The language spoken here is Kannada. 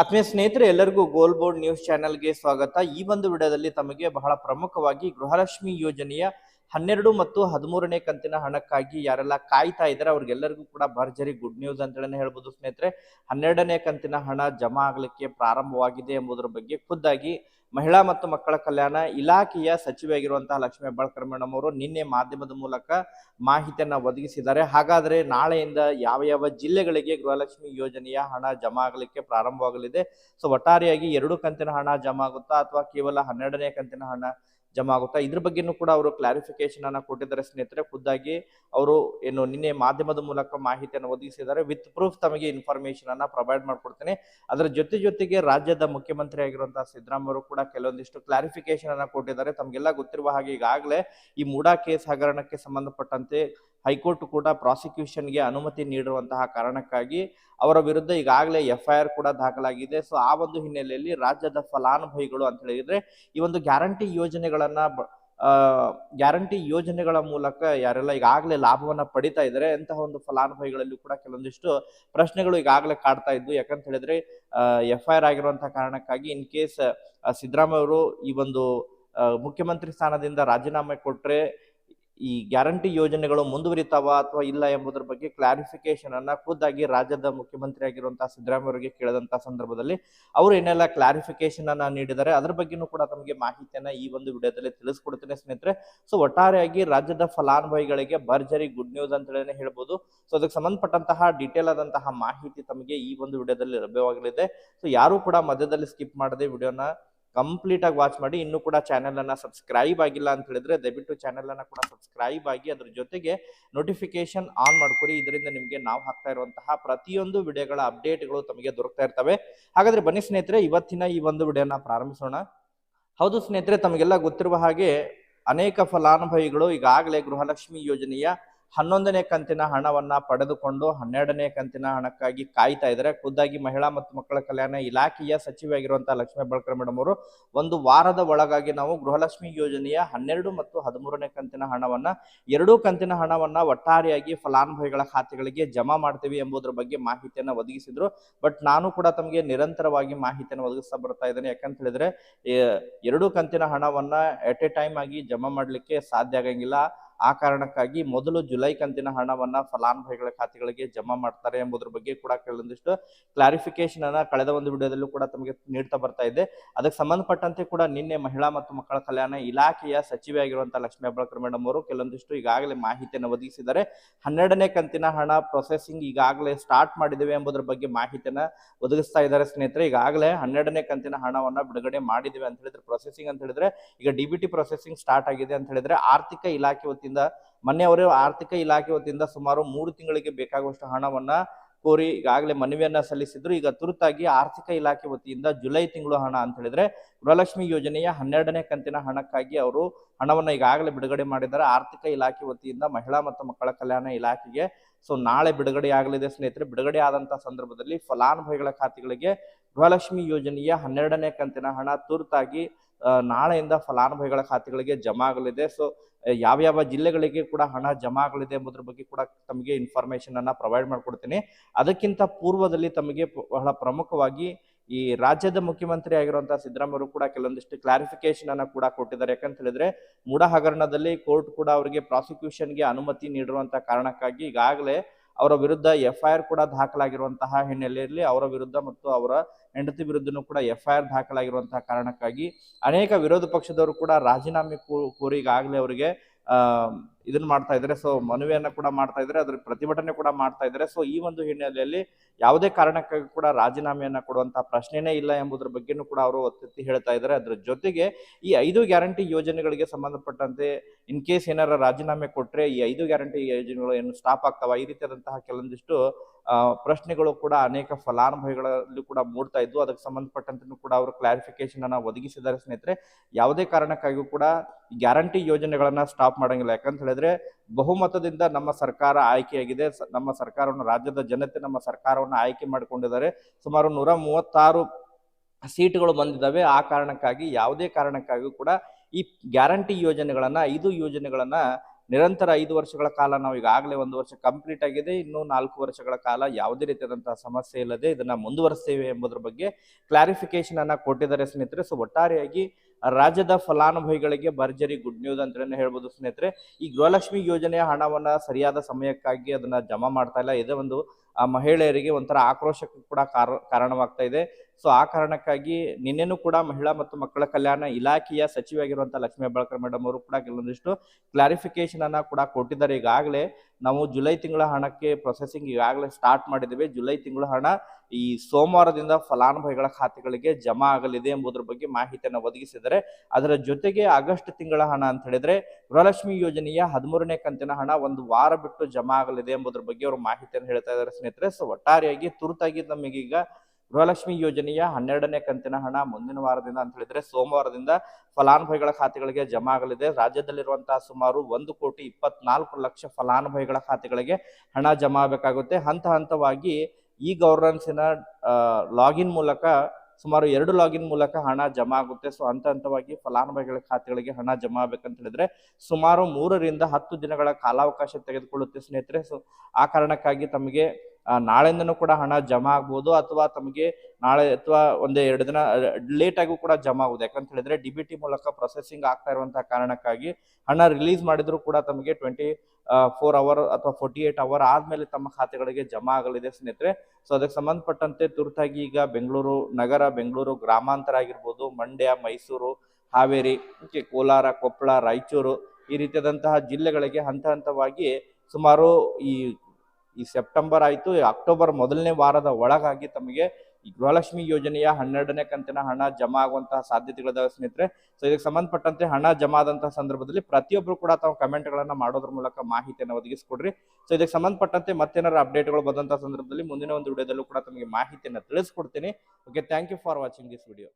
ಆತ್ಮೀಯ ಸ್ನೇಹಿತರೆ, ಎಲ್ಲರಿಗೂ ಗೋಲ್ ಬೋರ್ಡ್ ನ್ಯೂಸ್ ಚಾನೆಲ್ಗೆ ಸ್ವಾಗತ. ಈ ಒಂದು ವಿಡಿಯೋದಲ್ಲಿ ತಮಗೆ ಬಹಳ ಪ್ರಮುಖವಾಗಿ ಗೃಹಲಕ್ಷ್ಮಿ ಯೋಜನೆಯ ಹನ್ನೆರಡು ಮತ್ತು ಹದಿಮೂರನೇ ಕಂತಿನ ಹಣಕ್ಕಾಗಿ ಯಾರೆಲ್ಲ ಕಾಯ್ತಾ ಇದ್ದಾರೆ, ಅವ್ರಿಗೆಲ್ಲರಿಗೂ ಕೂಡ ಭರ್ಜರಿ ಗುಡ್ ನ್ಯೂಸ್ ಅಂತೇಳಿ ಹೇಳ್ಬೋದು ಸ್ನೇಹಿತರೆ. ಹನ್ನೆರಡನೇ ಕಂತಿನ ಹಣ ಜಮಾ ಆಗಲಿಕ್ಕೆ ಪ್ರಾರಂಭವಾಗಿದೆ ಎಂಬುದರ ಬಗ್ಗೆ ಖುದ್ದಾಗಿ ಮಹಿಳಾ ಮತ್ತು ಮಕ್ಕಳ ಕಲ್ಯಾಣ ಇಲಾಖೆಯ ಸಚಿವೆಯಾಗಿರುವಂತಹ ಲಕ್ಷ್ಮೀ ಹೆಬ್ಬಾಳ್ಕರ್ ಮೇಡಮ್ ಅವರು ನಿನ್ನೆ ಮಾಧ್ಯಮದ ಮೂಲಕ ಮಾಹಿತಿಯನ್ನ ಒದಗಿಸಿದ್ದಾರೆ. ಹಾಗಾದ್ರೆ ನಾಳೆಯಿಂದ ಯಾವ ಯಾವ ಜಿಲ್ಲೆಗಳಿಗೆ ಗೃಹಲಕ್ಷ್ಮಿ ಯೋಜನೆಯ ಹಣ ಜಮಾ ಆಗಲಿಕ್ಕೆ ಪ್ರಾರಂಭವಾಗಲಿದೆ? ಸೊ, ಒಟ್ಟಾರೆಯಾಗಿ ಎರಡು ಕಂತಿನ ಹಣ ಜಮಾ ಆಗುತ್ತಾ ಅಥವಾ ಕೇವಲ ಹನ್ನೆರಡನೇ ಕಂತಿನ ಹಣ ಜಮಾ ಆಗುತ್ತಾ ಇದ್ರ ಬಗ್ಗೆನೂ ಕೂಡ ಅವರು ಕ್ಲಾರಿಫಿಕೇಶನ್ ಅನ್ನ ಕೊಟ್ಟಿದ್ದಾರೆ ಸ್ನೇಹಿತರೆ. ಖುದ್ದಾಗಿ ಅವರು ಏನು ನಿನ್ನೆ ಮಾಧ್ಯಮದ ಮೂಲಕ ಮಾಹಿತಿಯನ್ನು ಒದಗಿಸಿದ್ದಾರೆ. ವಿತ್ ಪ್ರೂಫ್ ತಮಗೆ ಇನ್ಫಾರ್ಮೇಶನ್ ಅನ್ನ ಪ್ರೊವೈಡ್ ಮಾಡ್ಕೊಡ್ತೇನೆ. ಅದರ ಜೊತೆ ಜೊತೆಗೆ ರಾಜ್ಯದ ಮುಖ್ಯಮಂತ್ರಿ ಆಗಿರುವಂತಹ ಸಿದ್ದರಾಮಯ್ಯ ಕೂಡ ಕೆಲವೊಂದಿಷ್ಟು ಕ್ಲಾರಿಫಿಕೇಶನ್ ಅನ್ನ ಕೊಟ್ಟಿದ್ದಾರೆ. ತಮಗೆಲ್ಲ ಗೊತ್ತಿರುವ ಹಾಗೆ ಈಗಾಗಲೇ ಈ ಮೂಡಾ ಕೇಸ್ ಹಗರಣಕ್ಕೆ ಸಂಬಂಧಪಟ್ಟಂತೆ ಹೈಕೋರ್ಟ್ ಕೂಡ ಪ್ರಾಸಿಕ್ಯೂಷನ್ಗೆ ಅನುಮತಿ ನೀಡಿರುವಂತಹ ಕಾರಣಕ್ಕಾಗಿ ಅವರ ವಿರುದ್ಧ ಈಗಾಗಲೇ ಎಫ್ ಐ ಆರ್ ಕೂಡ ದಾಖಲಾಗಿದೆ. ಸೊ, ಆ ಒಂದು ಹಿನ್ನೆಲೆಯಲ್ಲಿ ರಾಜ್ಯದ ಫಲಾನುಭವಿಗಳು ಅಂತ ಹೇಳಿದ್ರೆ ಈ ಒಂದು ಗ್ಯಾರಂಟಿ ಯೋಜನೆಗಳನ್ನ ಗ್ಯಾರಂಟಿ ಯೋಜನೆಗಳ ಮೂಲಕ ಯಾರೆಲ್ಲ ಈಗಾಗಲೇ ಲಾಭವನ್ನ ಪಡಿತಾ ಇದ್ದಾರೆ, ಅಂತಹ ಒಂದು ಫಲಾನುಭವಿಗಳಲ್ಲಿ ಕೂಡ ಕೆಲವೊಂದಿಷ್ಟು ಪ್ರಶ್ನೆಗಳು ಈಗಾಗಲೇ ಕಾಡ್ತಾ ಇದ್ದು ಯಾಕಂತ ಹೇಳಿದ್ರೆ ಎಫ್ ಐ ಆರ್ ಆಗಿರುವಂತಹ ಕಾರಣಕ್ಕಾಗಿ ಇನ್ ಕೇಸ್ ಸಿದ್ದರಾಮಯ್ಯ ಅವರು ಈ ಒಂದು ಮುಖ್ಯಮಂತ್ರಿ ಸ್ಥಾನದಿಂದ ರಾಜೀನಾಮೆ ಕೊಟ್ರೆ ಈ ಗ್ಯಾರಂಟಿ ಯೋಜನೆಗಳು ಮುಂದುವರಿತಾವ ಅಥವಾ ಇಲ್ಲ ಎಂಬುದರ ಬಗ್ಗೆ ಕ್ಲಾರಿಫಿಕೇಶನ್ ಅನ್ನ ಖುದ್ದಾಗಿ ರಾಜ್ಯದ ಮುಖ್ಯಮಂತ್ರಿ ಆಗಿರುವಂತಹ ಸಿದ್ದರಾಮಯ್ಯ ಅವರಿಗೆ ಕೇಳಿದಂತಹ ಸಂದರ್ಭದಲ್ಲಿ ಅವರು ಏನೆಲ್ಲ ಕ್ಲಾರಿಫಿಕೇಶನ್ ಅನ್ನ ನೀಡಿದ್ದಾರೆ. ಅದ್ರ ಬಗ್ಗೆನೂ ಕೂಡ ತಮಗೆ ಮಾಹಿತಿಯನ್ನ ಈ ಒಂದು ವಿಡಿಯೋದಲ್ಲಿ ತಿಳಿಸ್ಕೊಡ್ತೇನೆ ಸ್ನೇಹಿತರೆ. ಸೊ ಒಟ್ಟಾರೆಯಾಗಿ ರಾಜ್ಯದ ಫಲಾನುಭವಿಗಳಿಗೆ ಭರ್ಜರಿ ಗುಡ್ ನ್ಯೂಸ್ ಅಂತ ಹೇಳಿ ಹೇಳ್ಬೋದು. ಸೊ ಅದಕ್ಕೆ ಸಂಬಂಧಪಟ್ಟಂತಹ ಡೀಟೇಲ್ ಆದಂತಹ ಮಾಹಿತಿ ತಮಗೆ ಈ ಒಂದು ವಿಡಿಯೋದಲ್ಲಿ ಲಭ್ಯವಾಗಲಿದೆ. ಸೊ ಯಾರು ಕೂಡ ಮಧ್ಯದಲ್ಲಿ ಸ್ಕಿಪ್ ಮಾಡದೆ ವಿಡಿಯೋನ ಕಂಪ್ಲೀಟ್ ಆಗಿ ವಾಚ್ ಮಾಡಿ, ಇನ್ನೂ ಕೂಡ ಚಾನೆಲ್ ಅನ್ನ ಸಬ್ಸ್ಕ್ರೈಬ್ ಆಗಿಲ್ಲ ಅಂತ ಹೇಳಿದ್ರೆ, ದಯವಿಟ್ಟು ಚಾನೆಲ್ ಅನ್ನ ಕೂಡ ಸಬ್ಸ್ಕ್ರೈಬ್ ಆಗಿ ಅದ್ರ ಜೊತೆಗೆ ನೋಟಿಫಿಕೇಶನ್ ಆನ್ ಮಾಡ್ಕೊರಿ ಇದರಿಂದ ನಿಮಗೆ ನಾವು ಹಾಕ್ತಾ ಇರುವಂತಹ ಪ್ರತಿಯೊಂದು ವಿಡಿಯೋಗಳ ಅಪ್ಡೇಟ್ಗಳು ತಮಗೆ ದೊರಕ್ತಾ ಇರ್ತವೆ. ಹಾಗಾದ್ರೆ ಬನ್ನಿ ಸ್ನೇಹಿತರೆ, ಇವತ್ತಿನ ಈ ಒಂದು ವಿಡಿಯೋನ ಪ್ರಾರಂಭಿಸೋಣ. ಹೌದು ಸ್ನೇಹಿತರೆ, ತಮಗೆಲ್ಲ ಗೊತ್ತಿರುವ ಹಾಗೆ ಅನೇಕ ಫಲಾನುಭವಿಗಳು ಈಗಾಗಲೇ ಗೃಹಲಕ್ಷ್ಮಿ ಯೋಜನೆಯ ಹನ್ನೊಂದನೇ ಕಂತಿನ ಹಣವನ್ನ ಪಡೆದುಕೊಂಡು ಹನ್ನೆರಡನೇ ಕಂತಿನ ಹಣಕ್ಕಾಗಿ ಕಾಯ್ತಾ ಇದ್ದಾರೆ. ಖುದ್ದಾಗಿ ಮಹಿಳಾ ಮತ್ತು ಮಕ್ಕಳ ಕಲ್ಯಾಣ ಇಲಾಖೆಯ ಸಚಿವೆಯಾಗಿರುವಂತಹ ಲಕ್ಷ್ಮೀ ಬಳ್ಕರ್ ಮೇಡಮ್ ಅವರು, ಒಂದು ವಾರದ ಒಳಗಾಗಿ ನಾವು ಗೃಹಲಕ್ಷ್ಮಿ ಯೋಜನೆಯ ಹನ್ನೆರಡು ಮತ್ತು ಹದಿಮೂರನೇ ಕಂತಿನ ಹಣವನ್ನ, ಎರಡೂ ಕಂತಿನ ಹಣವನ್ನ ಒಟ್ಟಾರೆಯಾಗಿ ಫಲಾನುಭವಿಗಳ ಖಾತೆಗಳಿಗೆ ಜಮಾ ಮಾಡ್ತೀವಿ ಎಂಬುದರ ಬಗ್ಗೆ ಮಾಹಿತಿಯನ್ನ ಒದಗಿಸಿದ್ರು. ಬಟ್ ನಾನು ಕೂಡ ತಮಗೆ ನಿರಂತರವಾಗಿ ಮಾಹಿತಿಯನ್ನು ಒದಗಿಸ್ತಾ ಬರ್ತಾ ಇದ್ದೇನೆ. ಯಾಕಂತ ಹೇಳಿದ್ರೆ ಎರಡು ಕಂತಿನ ಹಣವನ್ನ ಎಟ್ ಎ ಟೈಮ್ ಆಗಿ ಜಮಾ ಮಾಡಲಿಕ್ಕೆ ಸಾಧ್ಯ ಆಗಂಗಿಲ್ಲ. ಆ ಕಾರಣಕ್ಕಾಗಿ ಮೊದಲು ಜುಲೈ ಕಂತಿನ ಹಣವನ್ನ ಫಲಾನುಭವಿಗಳ ಖಾತೆಗಳಿಗೆ ಜಮಾ ಮಾಡ್ತಾರೆ ಎಂಬುದ್ರ ಬಗ್ಗೆ ಕೂಡ ಕೆಲವೊಂದಿಷ್ಟು ಕ್ಲಾರಿಫಿಕೇಶನ್ ಅನ್ನ ಕಳೆದ ಒಂದು ವಿಡಿಯೋದಲ್ಲೂ ಕೂಡ ತಮಗೆ ನೀಡ್ತಾ ಬರ್ತಾ ಇದೆ. ಅದಕ್ಕೆ ಸಂಬಂಧಪಟ್ಟಂತೆ ಕೂಡ ನಿನ್ನೆ ಮಹಿಳಾ ಮತ್ತು ಮಕ್ಕಳ ಕಲ್ಯಾಣ ಇಲಾಖೆಯ ಸಚಿವೆ ಆಗಿರುವಂತಹ ಲಕ್ಷ್ಮೀ ಹೆಬ್ಬಾಳ್ಕರ್ ಮೇಡಮ್ ಅವರು ಕೆಲವೊಂದಿಷ್ಟು ಈಗಾಗಲೇ ಮಾಹಿತಿಯನ್ನು ಒದಗಿಸಿದ್ದಾರೆ. ಹನ್ನೆರಡನೇ ಕಂತಿನ ಹಣ ಪ್ರೊಸೆಸಿಂಗ್ ಈಗಾಗಲೇ ಸ್ಟಾರ್ಟ್ ಮಾಡಿದ್ದೇವೆ ಎಂಬುದರ ಬಗ್ಗೆ ಮಾಹಿತಿಯನ್ನ ಒದಗಿಸ್ತಾ ಇದ್ದಾರೆ ಸ್ನೇಹಿತರೆ. ಈಗಾಗಲೇ ಹನ್ನೆರಡನೇ ಕಂತಿನ ಹಣವನ್ನ ಬಿಡುಗಡೆ ಮಾಡಿದ್ದೇವೆ ಅಂತ ಹೇಳಿದ್ರೆ ಪ್ರೊಸೆಸಿಂಗ್ ಅಂತ ಹೇಳಿದ್ರೆ ಈಗ ಡಿಬಿಟಿ ಪ್ರೊಸೆಸಿಂಗ್ ಸ್ಟಾರ್ಟ್ ಆಗಿದೆ ಅಂತ ಹೇಳಿದ್ರೆ, ಆರ್ಥಿಕ ಇಲಾಖೆ ವತಿಯಿಂದ ಮೊನ್ನೆ ಅವರು ಆರ್ಥಿಕ ಇಲಾಖೆ ವತಿಯಿಂದ ಸುಮಾರು ಮೂರು ತಿಂಗಳಿಗೆ ಬೇಕಾಗುವಷ್ಟು ಹಣವನ್ನ ಕೋರಿ ಈಗಾಗಲೇ ಮನವಿಯನ್ನ ಸಲ್ಲಿಸಿದ್ರು. ಈಗ ತುರ್ತಾಗಿ ಆರ್ಥಿಕ ಇಲಾಖೆ ವತಿಯಿಂದ ಜುಲೈ ತಿಂಗಳು ಹಣ ಅಂತ ಹೇಳಿದ್ರೆ ಗೃಹಲಕ್ಷ್ಮಿ ಯೋಜನೆಯ ಹನ್ನೆರಡನೇ ಕಂತಿನ ಹಣಕ್ಕಾಗಿ ಅವರು ಹಣವನ್ನ ಈಗಾಗಲೇ ಬಿಡುಗಡೆ ಮಾಡಿದ್ದಾರೆ. ಆರ್ಥಿಕ ಇಲಾಖೆ ವತಿಯಿಂದ ಮಹಿಳಾ ಮತ್ತು ಮಕ್ಕಳ ಕಲ್ಯಾಣ ಇಲಾಖೆಗೆ ಸೊ ನಾಳೆ ಬಿಡುಗಡೆ ಆಗಲಿದೆ ಸ್ನೇಹಿತರೆ. ಬಿಡುಗಡೆ ಆದಂತಹ ಸಂದರ್ಭದಲ್ಲಿ ಫಲಾನುಭವಿಗಳ ಖಾತೆಗಳಿಗೆ ಗೃಹಲಕ್ಷ್ಮಿ ಯೋಜನೆಯ ಹನ್ನೆರಡನೇ ಕಂತಿನ ಹಣ ತುರ್ತಾಗಿ ನಾಳೆಯಿಂದ ಫಲಾನುಭವಿಗಳ ಖಾತೆಗಳಿಗೆ ಜಮಾ ಆಗಲಿದೆ. ಸೊ ಯಾವ ಯಾವ ಜಿಲ್ಲೆಗಳಿಗೆ ಕೂಡ ಹಣ ಜಮಾ ಆಗಲಿದೆ ಎಂಬುದ್ರ ಬಗ್ಗೆ ಕೂಡ ತಮಗೆ ಇನ್ಫಾರ್ಮೇಶನ್ ಅನ್ನ ಪ್ರೊವೈಡ್ ಮಾಡಿಕೊಡ್ತೀನಿ. ಅದಕ್ಕಿಂತ ಪೂರ್ವದಲ್ಲಿ ತಮಗೆ ಬಹಳ ಪ್ರಮುಖವಾಗಿ ಈ ರಾಜ್ಯದ ಮುಖ್ಯಮಂತ್ರಿ ಆಗಿರುವಂತಹ ಸಿದ್ದರಾಮಯ್ಯ ಕೂಡ ಕೆಲವೊಂದಿಷ್ಟು ಕ್ಲಾರಿಫಿಕೇಶನ್ ಅನ್ನ ಕೂಡ ಕೊಟ್ಟಿದ್ದಾರೆ. ಯಾಕಂತ ಹೇಳಿದ್ರೆ ಮೂಡ ಹಗರಣದಲ್ಲಿ ಕೋರ್ಟ್ ಕೂಡ ಅವರಿಗೆ ಪ್ರಾಸಿಕ್ಯೂಷನ್ಗೆ ಅನುಮತಿ ನೀಡಿರುವಂತಹ ಕಾರಣಕ್ಕಾಗಿ ಈಗಾಗಲೇ ಅವರ ವಿರುದ್ಧ ಎಫ್ ಐ ಆರ್ ಕೂಡ ದಾಖಲಾಗಿರುವಂತಹ ಹಿನ್ನೆಲೆಯಲ್ಲಿ ಅವರ ವಿರುದ್ಧ ಮತ್ತು ಅವರ ಹೆಂಡತಿ ವಿರುದ್ಧನೂ ಕೂಡ ಎಫ್ ಐ ಆರ್ ದಾಖಲಾಗಿರುವಂತಹ ಕಾರಣಕ್ಕಾಗಿ ಅನೇಕ ವಿರೋಧ ಪಕ್ಷದವರು ಕೂಡ ರಾಜೀನಾಮೆ ಕೋರಿ ಈಗಾಗಲೇ ಅವರಿಗೆ ಇದನ್ನ ಮಾಡ್ತಾ ಇದ್ದಾರೆ ಸೊ ಮನವಿಯನ್ನ ಕೂಡ ಮಾಡ್ತಾ ಇದ್ದಾರೆ ಅದ್ರ ಪ್ರತಿಭಟನೆ ಕೂಡ ಮಾಡ್ತಾ ಇದ್ದಾರೆ ಸೊ ಈ ಒಂದು ಹಿನ್ನೆಲೆಯಲ್ಲಿ ಯಾವುದೇ ಕಾರಣಕ್ಕಾಗಿ ಕೂಡ ರಾಜೀನಾಮೆಯನ್ನ ಕೊಡುವಂತಹ ಪ್ರಶ್ನೆನೇ ಇಲ್ಲ ಎಂಬುದರ ಬಗ್ಗೆನೂ ಕೂಡ ಅವರು ಒತ್ತಿ ಹೇಳ್ತಾ ಇದ್ದಾರೆ ಅದ್ರ ಜೊತೆಗೆ ಈ ಐದು ಗ್ಯಾರಂಟಿ ಯೋಜನೆಗಳಿಗೆ ಸಂಬಂಧಪಟ್ಟಂತೆ ಇನ್ ಕೇಸ್ ಏನಾರ ರಾಜೀನಾಮೆ ಕೊಟ್ರೆ ಈ ಐದು ಗ್ಯಾರಂಟಿ ಯೋಜನೆಗಳು ಏನು ಸ್ಟಾಪ್ ಆಗ್ತಾವ? ಈ ರೀತಿಯಾದಂತಹ ಕೆಲವೊಂದಿಷ್ಟು ಪ್ರಶ್ನೆಗಳು ಕೂಡ ಅನೇಕ ಫಲಾನುಭವಿಗಳಲ್ಲಿ ಕೂಡ ಮೂಡ್ತಾ ಇದ್ವು. ಅದಕ್ಕೆ ಸಂಬಂಧಪಟ್ಟಂತೆ ಕೂಡ ಅವರು ಕ್ಲಾರಿಫಿಕೇಶನ್ ಅನ್ನ ಒದಗಿಸಿದ್ದಾರೆ ಸ್ನೇಹಿತರೆ. ಯಾವುದೇ ಕಾರಣಕ್ಕಾಗಿಯೂ ಕೂಡ ಗ್ಯಾರಂಟಿ ಯೋಜನೆಗಳನ್ನ ಸ್ಟಾಪ್ ಮಾಡಂಗಿಲ್ಲ. ಯಾಕಂತ ಹೇಳಿದ್ರೆ ಬಹುಮತದಿಂದ ನಮ್ಮ ಸರ್ಕಾರ ಆಯ್ಕೆಯಾಗಿದೆ. ನಮ್ಮ ಸರ್ಕಾರವನ್ನು, ರಾಜ್ಯದ ಜನತೆ ನಮ್ಮ ಸರ್ಕಾರವನ್ನು ಆಯ್ಕೆ ಮಾಡಿಕೊಂಡಿದ್ದಾರೆ. ಸುಮಾರು ನೂರ ಮೂವತ್ತಾರು ಸೀಟುಗಳು ಬಂದಿದ್ದಾವೆ. ಆ ಕಾರಣಕ್ಕಾಗಿ, ಯಾವುದೇ ಕಾರಣಕ್ಕಾಗಿಯೂ ಕೂಡ ಈ ಗ್ಯಾರಂಟಿ ಯೋಜನೆಗಳನ್ನ, ಐದು ಯೋಜನೆಗಳನ್ನ ನಿರಂತರ ಐದು ವರ್ಷಗಳ ಕಾಲ ನಾವು ಈಗಾಗಲೇ ಒಂದು ವರ್ಷ ಕಂಪ್ಲೀಟ್ ಆಗಿದೆ. ಇನ್ನು ನಾಲ್ಕು ವರ್ಷಗಳ ಕಾಲ ಯಾವುದೇ ರೀತಿಯಾದಂತಹ ಸಮಸ್ಯೆ ಇಲ್ಲದೆ ಇದನ್ನ ಮುಂದುವರಿಸ್ತೇವೆ ಎಂಬುದರ ಬಗ್ಗೆ ಕ್ಲಾರಿಫಿಕೇಶನ್ ಅನ್ನ ಕೊಟ್ಟಿದ್ದಾರೆ ಸ್ನೇಹಿತರೆ. ಸೊ ಒಟ್ಟಾರೆಯಾಗಿ ರಾಜ್ಯದ ಫಲಾನುಭವಿಗಳಿಗೆ ಭರ್ಜರಿ ಗುಡ್ ನ್ಯೂಸ್ ಅಂತಲೇ ಹೇಳ್ಬೋದು ಸ್ನೇಹಿತರೆ. ಈ ಗೃಹಲಕ್ಷ್ಮಿ ಯೋಜನೆಯ ಹಣವನ್ನ ಸರಿಯಾದ ಸಮಯಕ್ಕಾಗಿ ಅದನ್ನ ಜಮಾ ಮಾಡ್ತಾ ಇಲ್ಲ. ಇದೇ ಒಂದು, ಆ ಮಹಿಳೆಯರಿಗೆ ಒಂಥರ ಆಕ್ರೋಶಕ್ಕೂ ಕೂಡ ಕಾರ, ಕಾರಣವಾಗ್ತಾ ಇದೆ. ಸೊ ಆ ಕಾರಣಕ್ಕಾಗಿ ನಿನ್ನೆನೂ ಕೂಡ ಮಹಿಳಾ ಮತ್ತು ಮಕ್ಕಳ ಕಲ್ಯಾಣ ಇಲಾಖೆಯ ಸಚಿವೆಯಾಗಿರುವಂತಹ ಲಕ್ಷ್ಮೀ ಹೆಬ್ಬಾಳ್ಕರ್ ಮೇಡಮ್ ಅವರು ಕೂಡ ಕೆಲವೊಂದಿಷ್ಟು ಕ್ಲಾರಿಫಿಕೇಶನ್ ಅನ್ನ ಕೂಡ ಕೊಟ್ಟಿದ್ದಾರೆ. ಈಗಾಗಲೇ ನಾವು ಜುಲೈ ತಿಂಗಳ ಹಣಕ್ಕೆ ಪ್ರೊಸೆಸಿಂಗ್ ಈಗಾಗಲೇ ಸ್ಟಾರ್ಟ್ ಮಾಡಿದ್ದೇವೆ. ಜುಲೈ ತಿಂಗಳ ಹಣ ಈ ಸೋಮವಾರದಿಂದ ಫಲಾನುಭವಿಗಳ ಖಾತೆಗಳಿಗೆ ಜಮಾ ಆಗಲಿದೆ ಎಂಬುದರ ಬಗ್ಗೆ ಮಾಹಿತಿಯನ್ನು ಒದಗಿಸಿದರೆ ಅದರ ಜೊತೆಗೆ ಆಗಸ್ಟ್ ತಿಂಗಳ ಹಣ ಅಂತ ಹೇಳಿದ್ರೆ ಗೃಹಲಕ್ಷ್ಮಿ ಯೋಜನೆಯ ಹದಿಮೂರನೇ ಕಂತಿನ ಹಣ ಒಂದು ವಾರ ಬಿಟ್ಟು ಜಮಾ ಆಗಲಿದೆ ಎಂಬುದರ ಬಗ್ಗೆ ಅವರು ಮಾಹಿತಿಯನ್ನು ಹೇಳ್ತಾ ಇದ್ದಾರೆ ಸ್ನೇಹಿತರೆ. ಸೊ ಒಟ್ಟಾರೆಯಾಗಿ ತುರ್ತಾಗಿ ನಮಗೀಗ ಗೃಹಲಕ್ಷ್ಮಿ ಯೋಜನೆಯ ಹನ್ನೆರಡನೇ ಕಂತಿನ ಹಣ ಮುಂದಿನ ವಾರದಿಂದ ಅಂತ ಹೇಳಿದ್ರೆ ಸೋಮವಾರದಿಂದ ಫಲಾನುಭವಿಗಳ ಖಾತೆಗಳಿಗೆ ಜಮಾ ಆಗಲಿದೆ. ರಾಜ್ಯದಲ್ಲಿರುವಂತಹ ಸುಮಾರು ಒಂದು ಕೋಟಿ ಇಪ್ಪತ್ನಾಲ್ಕು ಲಕ್ಷ ಫಲಾನುಭವಿಗಳ ಖಾತೆಗಳಿಗೆ ಹಣ ಜಮಾ ಆಗಬೇಕಾಗುತ್ತೆ. ಹಂತ ಹಂತವಾಗಿ ಈ ಗವರ್ನೆನ್ಸಿನ ಲಾಗಿನ್ ಮೂಲಕ ಸುಮಾರು ಎರಡು ಲಾಗಿನ್ ಮೂಲಕ ಹಣ ಜಮಾ ಆಗುತ್ತೆ. ಸೊ, ಹಂತ ಹಂತವಾಗಿ ಫಲಾನುಭವಿಗಳ ಖಾತೆಗಳಿಗೆ ಹಣ ಜಮಾ ಆಗಬೇಕಂತ ಹೇಳಿದ್ರೆ ಸುಮಾರು ಮೂರರಿಂದ ಹತ್ತು ದಿನಗಳ ಕಾಲಾವಕಾಶ ತೆಗೆದುಕೊಳ್ಳುತ್ತೆ ಸ್ನೇಹಿತರೆ. ಸೊ, ಆ ಕಾರಣಕ್ಕಾಗಿ ತಮಗೆ ನಾಳೆಯಿಂದನೂ ಕೂಡ ಹಣ ಜಮಾ ಆಗ್ಬೋದು ಅಥವಾ ತಮಗೆ ನಾಳೆ ಅಥವಾ ಒಂದೇ ಎರಡು ದಿನ ಲೇಟ್ ಆಗೂ ಕೂಡ ಜಮಾ ಆಗುದು. ಯಾಕಂತ ಹೇಳಿದ್ರೆ ಡಿ ಬಿ ಮೂಲಕ ಪ್ರೊಸೆಸಿಂಗ್ ಆಗ್ತಾ ಇರುವಂತಹ ಕಾರಣಕ್ಕಾಗಿ ಹಣ ರಿಲೀಸ್ ಮಾಡಿದ್ರು ಕೂಡ ತಮಗೆ ಟ್ವೆಂಟಿ ಫೋರ್ ಅವರ್ ಅಥವಾ ಫೋರ್ಟಿ ಏಟ್ ಅವರ್ ಆದ್ಮೇಲೆ ತಮ್ಮ ಖಾತೆಗಳಿಗೆ ಜಮಾ ಆಗಲಿದೆ ಸ್ನೇಹಿತರೆ. ಸೊ ಅದಕ್ಕೆ ಸಂಬಂಧಪಟ್ಟಂತೆ ತುರ್ತಾಗಿ ಈಗ ಬೆಂಗಳೂರು ನಗರ, ಬೆಂಗಳೂರು ಗ್ರಾಮಾಂತರ ಆಗಿರ್ಬೋದು, ಮಂಡ್ಯ, ಮೈಸೂರು, ಹಾವೇರಿ ಕೋಲಾರ, ಕೊಪ್ಪಳ, ರಾಯಚೂರು ಈ ರೀತಿಯಾದಂತಹ ಜಿಲ್ಲೆಗಳಿಗೆ ಹಂತ ಹಂತವಾಗಿ ಸುಮಾರು ಈ ಈ ಸೆಪ್ಟೆಂಬರ್ ಆಯ್ತು ಅಕ್ಟೋಬರ್ ಮೊದಲನೇ ವಾರದ ಒಳಗಾಗಿ ತಮಗೆ ಈ ಗೃಹಲಕ್ಷ್ಮಿ ಯೋಜನೆಯ ಹನ್ನೆರಡನೇ ಕಂತಿನ ಹಣ ಜಮಾ ಆಗುವಂತಹ ಸಾಧ್ಯತೆಗಳಿದಾವೆ ಸ್ನೇಹಿತರೆ. ಸೊ ಇದಕ್ಕೆ ಸಂಬಂಧಪಟ್ಟಂತೆ ಹಣ ಜಮಾ ಆದಂತಹ ಸಂದರ್ಭದಲ್ಲಿ ಪ್ರತಿಯೊಬ್ಬರು ಕೂಡ ತಾವು ಕಮೆಂಟ್ ಗಳನ್ನ ಮಾಡೋದ್ರ ಮೂಲಕ ಮಾಹಿತಿಯನ್ನು ಒದಗಿಸ್ಕೊಡ್ರಿ. ಸೊ ಇದಕ್ಕೆ ಸಂಬಂಧಪಟ್ಟಂತೆ ಮತ್ತೇನಾರ ಅಪ್ಡೇಟ್ಗಳು ಬಂದಂತಹ ಸಂದರ್ಭದಲ್ಲಿ ಮುಂದಿನ ಒಂದು ವಿಡಿಯೋದಲ್ಲೂ ಕೂಡ ತಮಗೆ ಮಾಹಿತಿಯನ್ನು ತಿಳಿಸ್ಕೊಡ್ತೀನಿ. Okay thank you for watching this video